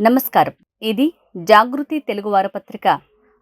నమస్కారం. ఇది జాగృతి తెలుగు వారపత్రిక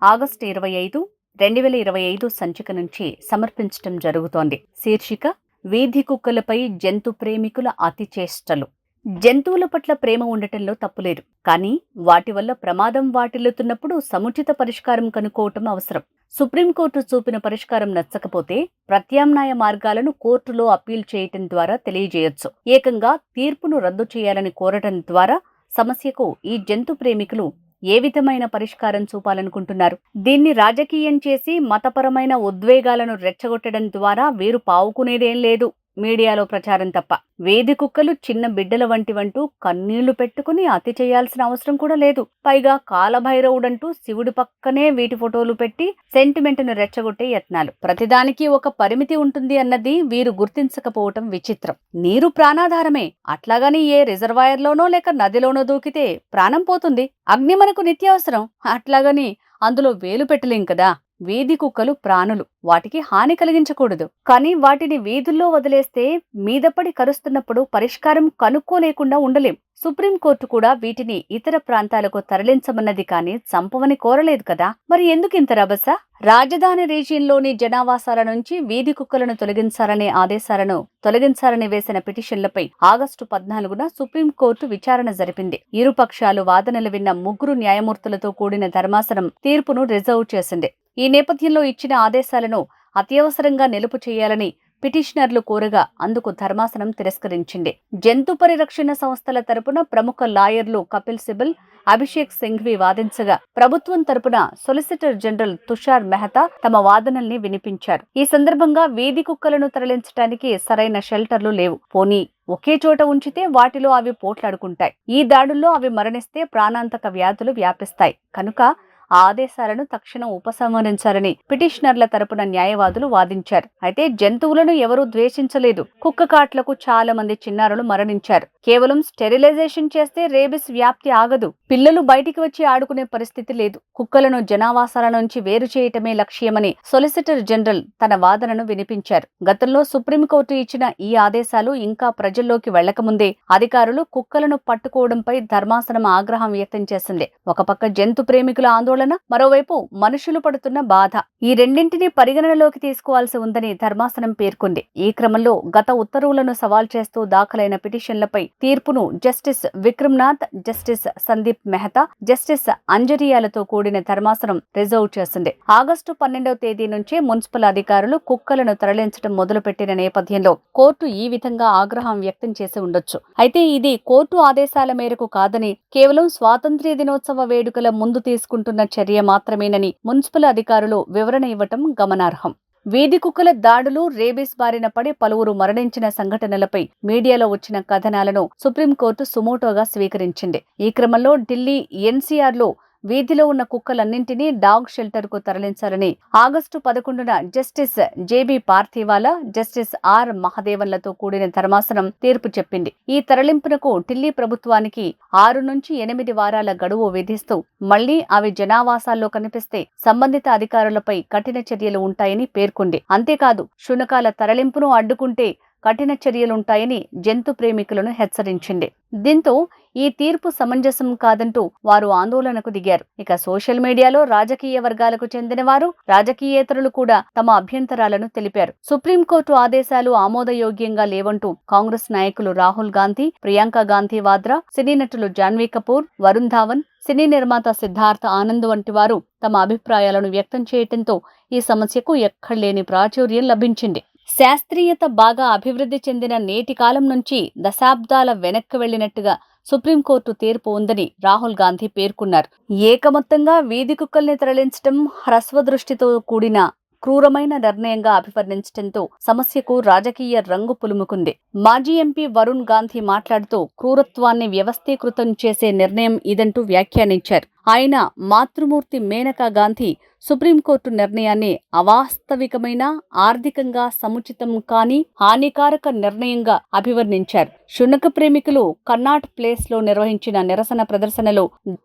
ఆగస్టు ఇరవై ఐదు రెండు వేల ఇరవై ఐదు సంచిక నుంచి సమర్పించటం జరుగుతోంది. శీర్షిక వీధి కుక్కలపై జంతు ప్రేమికుల అతి చేష్టలు జంతువుల పట్ల ప్రేమ ఉండటంలో తప్పులేదు. కానీ వాటి వల్ల ప్రమాదం వాటిల్లుతున్నప్పుడు సముచిత పరిష్కారం కనుక్కోవటం అవసరం. సుప్రీంకోర్టు చూపిన పరిష్కారం నచ్చకపోతే ప్రత్యామ్నాయ మార్గాలను కోర్టులో అప్పీల్ చేయటం ద్వారా తెలియజేయొచ్చు. ఏకంగా తీర్పును రద్దు చేయాలని కోరటం ద్వారా సమస్యకు ఈ జంతు ప్రేమికులు ఏ విధమైన పరిష్కారం చూపాలనుకుంటున్నారు? దీన్ని రాజకీయం చేసి మతపరమైన ఉద్వేగాలను రెచ్చగొట్టడం ద్వారా వీరు పావుకునేదేం లేదు. మీడియాలో ప్రచారం తప్ప. వేది కుక్కలు చిన్న బిడ్డల వంటివంటూ కన్నీళ్ళు పెట్టుకుని అతి చేయాల్సిన అవసరం కూడా లేదు. పైగా కాలభైరవుడంటూ శివుడి పక్కనే వీటి ఫోటోలు పెట్టి సెంటిమెంట్ను రెచ్చగొట్టే యత్నాలు. ప్రతిదానికి ఒక పరిమితి ఉంటుంది అన్నది వీరు గుర్తించకపోవటం విచిత్రం. నీరు ప్రాణాధారమే. అట్లాగని ఏ రిజర్వాయర్లోనో లేక నదిలోనో దూకితే ప్రాణం పోతుంది. అగ్ని మనకు నిత్యావసరం. అట్లాగని అందులో వేలు పెట్టలేం కదా. వీధి కుక్కలు ప్రాణులు. వాటికి హాని కలిగించకూడదు. కానీ వాటిని వీధుల్లో వదిలేస్తే మీదపడి కరుస్తున్నప్పుడు పరిష్కారం కనుక్కోలేకుండా ఉండలేం. సుప్రీంకోర్టు కూడా వీటిని ఇతర ప్రాంతాలకు తరలించమన్నది కానీ చంపవని కోరలేదు కదా? మరి ఎందుకు ఇంత రభస? రాజధాని రీజియన్లోని జనావాసాల నుంచి వీధి కుక్కలను తొలగించాలనే ఆదేశాలను తొలగించాలని వేసిన పిటిషన్లపై ఆగస్టు పద్నాలుగున సుప్రీంకోర్టు విచారణ జరిపింది. ఇరుపక్షాలు వాదనలు విన్న ముగ్గురు న్యాయమూర్తులతో కూడిన ధర్మాసనం తీర్పును రిజర్వ్ చేసింది. ఈ నేపథ్యంలో ఇచ్చిన ఆదేశాలను అత్యవసరంగా నిలుపు చేయాలని పిటిషనర్లు కోరగా అందుకు ధర్మాసనం తిరస్కరించింది. జంతు పరిరక్షణ సంస్థల తరపున ప్రముఖ లాయర్లు కపిల్ సిబల్ అభిషేక్ సింఘ్వి వాదించగా ప్రభుత్వం తరపున సొలిసిటర్ జనరల్ తుషార్ మెహతా తమ వాదనల్ని వినిపించారు. ఈ సందర్భంగా వీధి కుక్కలను తరలించడానికి సరైన షెల్టర్లు లేవు. పోనీ ఒకే చోట ఉంచితే వాటిలో అవి పోట్లాడుకుంటాయి. ఈ దాడుల్లో అవి మరణిస్తే ప్రాణాంతక వ్యాధులు వ్యాపిస్తాయి. కనుక ఆ ఆదేశాలను తక్షణం ఉపసంహరించాలని పిటిషనర్ల తరపున న్యాయవాదులు వాదించారు. అయితే జంతువులను ఎవరూ ద్వేషించలేదు. కుక్క కాట్లకు చాలా మంది చిన్నారులు మరణించారు. కేవలం స్టెరిలైజేషన్ చేస్తే రేబిస్ వ్యాప్తి ఆగదు. పిల్లలు బయటికి వచ్చి ఆడుకునే పరిస్థితి లేదు. కుక్కలను జనావాసాల నుంచి వేరు చేయటమే లక్ష్యమని సొలిసిటర్ జనరల్ తన వాదనను వినిపించారు. గతంలో సుప్రీంకోర్టు ఇచ్చిన ఈ ఆదేశాలు ఇంకా ప్రజల్లోకి వెళ్ళకముందే అధికారులు కుక్కలను పట్టుకోవడంపై ధర్మాసనం ఆగ్రహం వ్యక్తం చేసింది. ఒక పక్క జంతు ప్రేమికుల ఆందోళన మరోవైపు మనుషులు పడుతున్న బాధ. ఈ రెండింటినీ పరిగణనలోకి తీసుకోవాల్సి ఉందని ధర్మాసనం పేర్కొంది. ఈ క్రమంలో గత ఉత్తర్వులను సవాల్ చేస్తూ దాఖలైన పిటిషన్లపై తీర్పును justice Vikramnath justice Sandeep Mehta justice అంజరియాలతో కూడిన ధర్మాసనం రిజర్వ్ చేసింది. ఆగస్టు పన్నెండవ తేదీ నుంచే మున్సిపల్ అధికారులు కుక్కలను తరలించడం మొదలుపెట్టిన నేపథ్యంలో కోర్టు ఈ విధంగా ఆగ్రహం వ్యక్తం చేసి ఉండొచ్చు. అయితే ఇది కోర్టు ఆదేశాల మేరకు కాదని కేవలం స్వాతంత్ర్య దినోత్సవ వేడుకల ముందు తీసుకుంటున్న చర్య మాత్రమేనని మున్సిపల్ అధికారులు వివరణ ఇవ్వటం గమనార్హం. వీధి కుక్కల దాడులు రేబీస్ బారిన పడి పలువురు మరణించిన సంఘటనలపై మీడియాలో వచ్చిన కథనాలను సుప్రీంకోర్టు సుమోటోగా స్వీకరించింది. ఈ క్రమంలో ఢిల్లీ ఎన్సీఆర్లో వీధిలో ఉన్న కుక్కలన్నింటినీ డాగ్ షెల్టర్కు తరలించాలని ఆగస్టు పదకొండున justice J B Pardiwala justice R మహదేవన్లతో కూడిన ధర్మాసనం తీర్పు చెప్పింది. ఈ తరలింపునకు ఢిల్లీ ప్రభుత్వానికి ఆరు నుంచి ఎనిమిది వారాల గడువు విధిస్తూ మళ్ళీ అవి జనావాసాల్లో కనిపిస్తే సంబంధిత అధికారులపై కఠిన చర్యలు ఉంటాయని పేర్కొంది. అంతేకాదు శునకాల తరలింపును అడ్డుకుంటే కఠిన చర్యలుంటాయని జంతు ప్రేమికులను హెచ్చరించింది. దీంతో ఈ తీర్పు సమంజసం కాదంటూ వారు ఆందోళనకు దిగారు. ఇక సోషల్ మీడియాలో రాజకీయ వర్గాలకు చెందిన వారు రాజకీయేతరులు కూడా తమ అభ్యంతరాలను తెలిపారు. సుప్రీంకోర్టు ఆదేశాలు ఆమోదయోగ్యంగా లేవంటూ కాంగ్రెస్ నాయకులు రాహుల్ గాంధీ ప్రియాంక గాంధీ వాద్రా సినీ నటులు జాన్వీ కపూర్ వరుణ్ ధావన్ సినీ నిర్మాత సిద్ధార్థ ఆనంద్ వంటి వారు తమ అభిప్రాయాలను వ్యక్తం చేయటంతో ఈ సమస్యకు ఎక్కడలేని ప్రాచుర్యం లభించింది. శాస్త్రీయత బాగా అభివృద్ధి చెందిన నేటి కాలం నుంచి దశాబ్దాల వెనక్కి వెళ్ళినట్టుగా సుప్రీంకోర్టు తీర్పు ఉందని రాహుల్ గాంధీ పేర్కొన్నారు. ఏకమొత్తంగా వీధి కుక్కల్ని తరలించడం హ్రస్వదృష్టితో కూడిన క్రూరమైన నిర్ణయంగా అభివర్ణించడంతో సమస్యకు రాజకీయ రంగు పులుముకుంది. మాజీ ఎంపీ వరుణ్ గాంధీ మాట్లాడుతూ క్రూరత్వాన్ని వ్యవస్థీకృతం చేసే నిర్ణయం ఇదంటూ వ్యాఖ్యానించారు. ఆయన మాతృమూర్తి మేనకా గాంధీ సుప్రీంకోర్టు నిర్ణయాన్ని అవాస్తవికమైన ఆర్థికంగా సముచితం కాని హానికారక నిర్ణయంగా అభివర్ణించారు. శునక ప్రేమికులు కన్నాట్ ప్లేస్లో నిర్వహించిన నిరసన ప్రదర్శనలో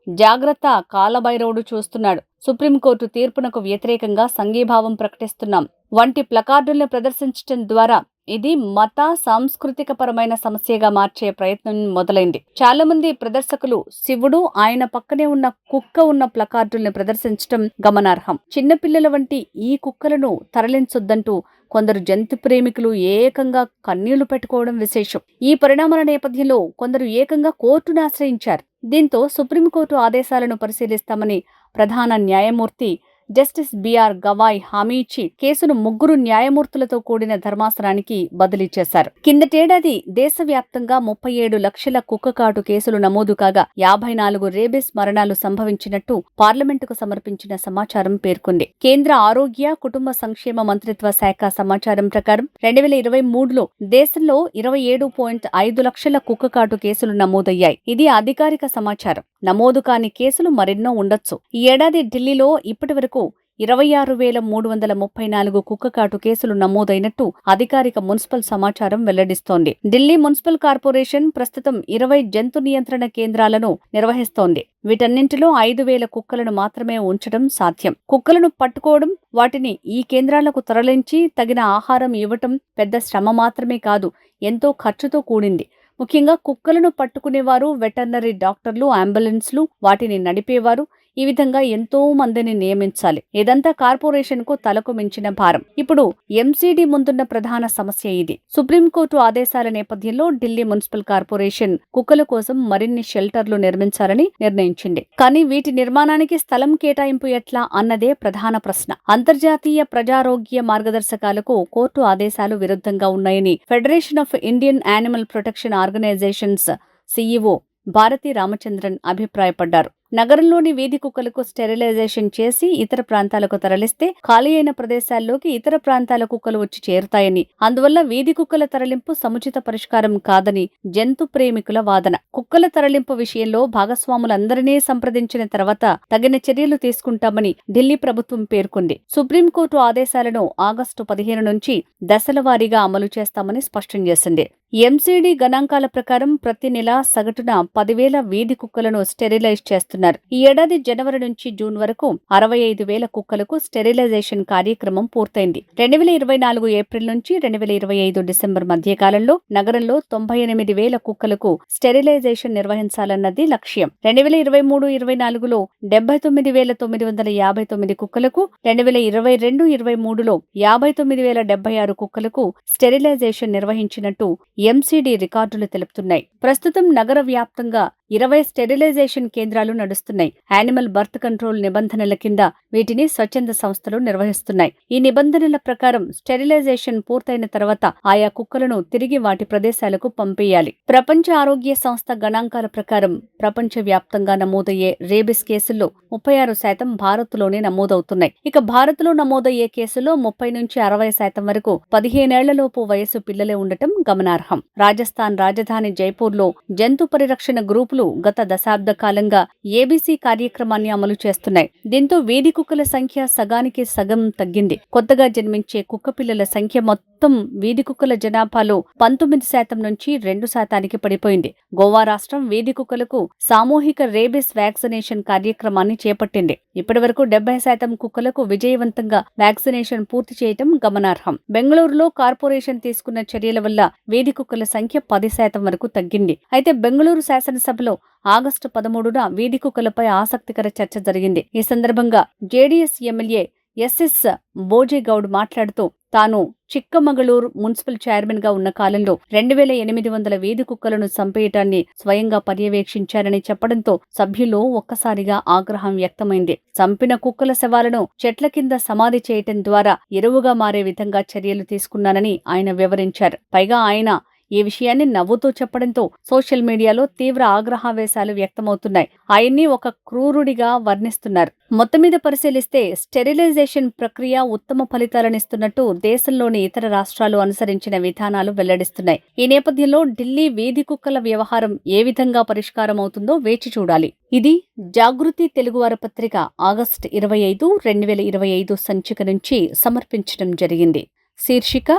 జాగ్రత్త కాలభైరవుడు చూస్తున్నాడు. సుప్రీంకోర్టు తీర్పునకు వ్యతిరేకంగా సంఘీభావం ప్రకటిస్తున్నాం. వంటి ప్లకార్డుల్ని ప్రదర్శించడం ద్వారా ఇది మత సాంస్కృతిక పరమైన సమస్యగా మార్చే ప్రయత్నం మొదలైంది. చాలా మంది ప్రదర్శకులు శివుడు ఆయన పక్కనే ఉన్న కుక్క ఉన్న ప్లకార్డుల్ని ప్రదర్శించడం గమనార్హం. చిన్నపిల్లల వంటి ఈ కుక్కలను తరలించొద్దంటూ కొందరు జంతు ప్రేమికులు ఏకంగా కన్నీళ్ళు పెట్టుకోవడం విశేషం. ఈ పరిణామాల నేపథ్యంలో కొందరు ఏకంగా కోర్టును ఆశ్రయించారు. దీంతో సుప్రీంకోర్టు ఆదేశాలను పరిశీలిస్తామని ప్రధాన న్యాయమూర్తి జస్టిస్ బిఆర్ గవాయ్ హామీ ఇచ్చి కేసును ముగ్గురు న్యాయమూర్తులతో కూడిన ధర్మాసనానికి బదిలీ చేశారు. కిందటేడాది దేశవ్యాప్తంగా ముప్పై ఏడు లక్షల కుక్కకాటు కేసులు నమోదు కాగా యాభై నాలుగు రేబిస్ మరణాలు సంభవించినట్టు పార్లమెంటుకు సమర్పించిన సమాచారం పేర్కొంది. కేంద్ర ఆరోగ్య కుటుంబ సంక్షేమ మంత్రిత్వ శాఖ సమాచారం ప్రకారం రెండు వేల ఇరవై మూడులో దేశంలో ఇరవై ఏడు పాయింట్ ఐదు లక్షల కుక్కకాటు కేసులు నమోదయ్యాయి. ఇది అధికారిక సమాచారం. నమోదు కాని కేసులు మరెన్నో ఉండొచ్చు. ఈ ఏడాది ఢిల్లీలో ఇప్పటి వరకు ఇరవై ఆరు వేల మూడు వందల ముప్పై నాలుగు కుక్కకాటు కేసులు నమోదైనట్టు అధికారిక మున్సిపల్ సమాచారం వెల్లడిస్తోంది. ఢిల్లీ మున్సిపల్ కార్పొరేషన్ ప్రస్తుతం ఇరవై జంతు నియంత్రణ కేంద్రాలను నిర్వహిస్తోంది. వీటన్నింటిలో ఐదు వేల కుక్కలను మాత్రమే ఉంచడం సాధ్యం. కుక్కలను పట్టుకోవడం వాటిని ఈ కేంద్రాలకు తరలించి తగిన ఆహారం ఇవ్వటం పెద్ద శ్రమ మాత్రమే కాదు ఎంతో ఖర్చుతో కూడింది. ముఖ్యంగా కుక్కలను పట్టుకునేవారు వెటర్నరీ డాక్టర్లు అంబులెన్స్లు వాటిని నడిపేవారు ఈ విధంగా ఎంతో మందిని నియమించాలి. ఇదంతా కార్పొరేషన్కు తలకు మించిన భారం. ఇప్పుడు ఎంసీడీ ముందున్న ప్రధాన సమస్య ఇది. సుప్రీంకోర్టు ఆదేశాల నేపథ్యంలో ఢిల్లీ మున్సిపల్ కార్పొరేషన్ కుక్కల కోసం మరిన్ని షెల్టర్లు నిర్మించాలని నిర్ణయించింది. కానీ వీటి నిర్మాణానికి స్థలం కేటాయింపు ఎట్లా అన్నదే ప్రధాన ప్రశ్న. అంతర్జాతీయ ప్రజారోగ్య మార్గదర్శకాలకు కోర్టు ఆదేశాలు విరుద్ధంగా ఉన్నాయని federation of Indian animal protection organisations CEO Bharati Ramachandran అభిప్రాయపడ్డారు. నగరంలోని వీధి కుక్కలకు స్టెరిలైజేషన్ చేసి ఇతర ప్రాంతాలకు తరలిస్తే ఖాళీ అయిన ప్రదేశాల్లోకి ఇతర ప్రాంతాల కుక్కలు వచ్చి చేరుతాయని. అందువల్ల వీధి కుక్కల తరలింపు సముచిత పరిష్కారం కాదని జంతు ప్రేమికుల వాదన. కుక్కల తరలింపు విషయంలో భాగస్వాములందరినీ సంప్రదించిన తర్వాత తగిన చర్యలు తీసుకుంటామని ఢిల్లీ ప్రభుత్వం పేర్కొంది. సుప్రీంకోర్టు ఆదేశాలను ఆగస్టు పదిహేను నుంచి దశల వారీగా అమలు చేస్తామని స్పష్టం చేసింది. ఎంసీడీ గణాంకాల ప్రకారం ప్రతి నెల సగటున పదివేల వీధి కుక్కలను స్టెరిలైజ్ చేస్తున్నారు. ఈ ఏడాది జనవరి నుంచి జూన్ వరకు అరవై ఐదు వేల కుక్కలకు స్టెరిలైజేషన్ కార్యక్రమం పూర్తయింది. రెండు వేల ఇరవై నాలుగు ఏప్రిల్ నుంచి రెండు వేల ఇరవై ఐదు డిసెంబర్ మధ్య కాలంలో నగరంలో తొంభై ఎనిమిది వేల కుక్కలకు స్టెరిలైజేషన్ నిర్వహించాలన్నది లక్ష్యం. రెండు వేల ఇరవై మూడు ఇరవై నాలుగులో డెబ్బై తొమ్మిది వేల తొమ్మిది వందల యాభై తొమ్మిది కుక్కలకు రెండు వేల ఇరవై రెండు ఇరవై మూడులో యాభై తొమ్మిది వేల డెబ్బై ఆరు కుక్కలకు స్టెరిలైజేషన్ నిర్వహించినట్టు ఎంసీడీ రికార్డులు తెలుపుతున్నాయి. ప్రస్తుతం నగర వ్యాప్తంగా ఇరవై స్టెరిలైజేషన్ కేంద్రాలు నడుస్తున్నాయి. యానిమల్ బర్త్ కంట్రోల్ నిబంధనల కింద వీటిని స్వచ్ఛంద సంస్థలు నిర్వహిస్తున్నాయి. ఈ నిబంధనల ప్రకారం స్టెరిలైజేషన్ పూర్తయిన తర్వాత ఆయా కుక్కలను తిరిగి వాటి ప్రదేశాలకు పంపేయాలి. ప్రపంచ ఆరోగ్య సంస్థ గణాంకాల ప్రకారం ప్రపంచ వ్యాప్తంగా నమోదయ్యే రేబిస్ కేసుల్లో ముప్పై ఆరు శాతం భారత్లోనే నమోదవుతున్నాయి. ఇక భారత్లో నమోదయ్యే కేసుల్లో ముప్పై నుంచి అరవై శాతం వరకు పదిహేనేళ్ళలోపు వయసు పిల్లలే ఉండటం గమనార్హం. రాజస్థాన్ రాజధాని జైపూర్లో జంతు పరిరక్షణ గ్రూపులు గత దశాబ్ద కాలంగా ఏబీసీ కార్యక్రమాన్ని అమలు చేస్తున్నాయి. దీంతో వీధి కుక్కల సంఖ్య సగానికి సగం తగ్గింది. కొత్తగా జన్మించే కుక్క పిల్లల సంఖ్య మొత్తం వీధి కుక్కల జనాభాలో పంతొమ్మిది శాతం నుంచి రెండు శాతానికి పడిపోయింది. గోవా రాష్ట్రం వీధి కుక్కలకు సామూహిక రేబిస్ వ్యాక్సినేషన్ కార్యక్రమాన్ని చేపట్టింది. ఇప్పటివరకు డెబ్బై శాతం కుక్కలకు విజయవంతంగా వ్యాక్సినేషన్ పూర్తి చేయటం గమనార్హం. బెంగళూరులో కార్పొరేషన్ తీసుకున్న చర్యల వల్ల వీధి కుక్కల సంఖ్య పది శాతం వరకు తగ్గింది. అయితే బెంగళూరు శాసనసభ సభలో ఆగస్టు పదమూడున వీధి కుక్కలపై ఆసక్తికర చర్చ జరిగింది. ఈ సందర్భంగా జేడీఎస్ ఎమ్మెల్యే ఎస్ఎస్ బోజేగౌడ్ మాట్లాడుతూ తాను చిక్కమగళూరు మున్సిపల్ చైర్మన్గా ఉన్న కాలంలో రెండు వేల ఎనిమిది వందల వీధి కుక్కలను చంపేయటాన్ని స్వయంగా పర్యవేక్షించారని చెప్పడంతో సభ్యుల్లో ఒక్కసారిగా ఆగ్రహం వ్యక్తమైంది. చంపిన కుక్కల శవాలను చెట్ల కింద సమాధి చేయటం ద్వారా ఎరువుగా మారే విధంగా చర్యలు తీసుకున్నానని ఆయన వివరించారు. పైగా ఆయన ఈ విషయాన్ని నవ్వుతూ చెప్పడంతో సోషల్ మీడియాలో తీవ్ర ఆగ్రహావేశాలు వ్యక్తమవుతున్నాయి. ఆయన్ని ఒక క్రూరుడిగా వర్ణిస్తున్నారు. మొత్తం మీద పరిశీలిస్తే స్టెరిలైజేషన్ ప్రక్రియ ఉత్తమ ఫలితాలనిస్తున్నట్టు దేశంలోని ఇతర రాష్ట్రాలు అనుసరించిన విధానాలు వెల్లడిస్తున్నాయి. ఈ నేపథ్యంలో ఢిల్లీ వీధి కుక్కల వ్యవహారం ఏ విధంగా పరిష్కారం అవుతుందో వేచి చూడాలి. ఇది జాగృతి తెలుగువార పత్రిక ఆగస్టు ఇరవై ఐదు రెండు వేల ఇరవై ఐదు సంచిక నుంచి సమర్పించడం జరిగింది. శీర్షిక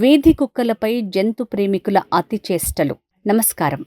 వీధి కుక్కలపై జంతు ప్రేమికుల అతి చేష్టలు నమస్కారం.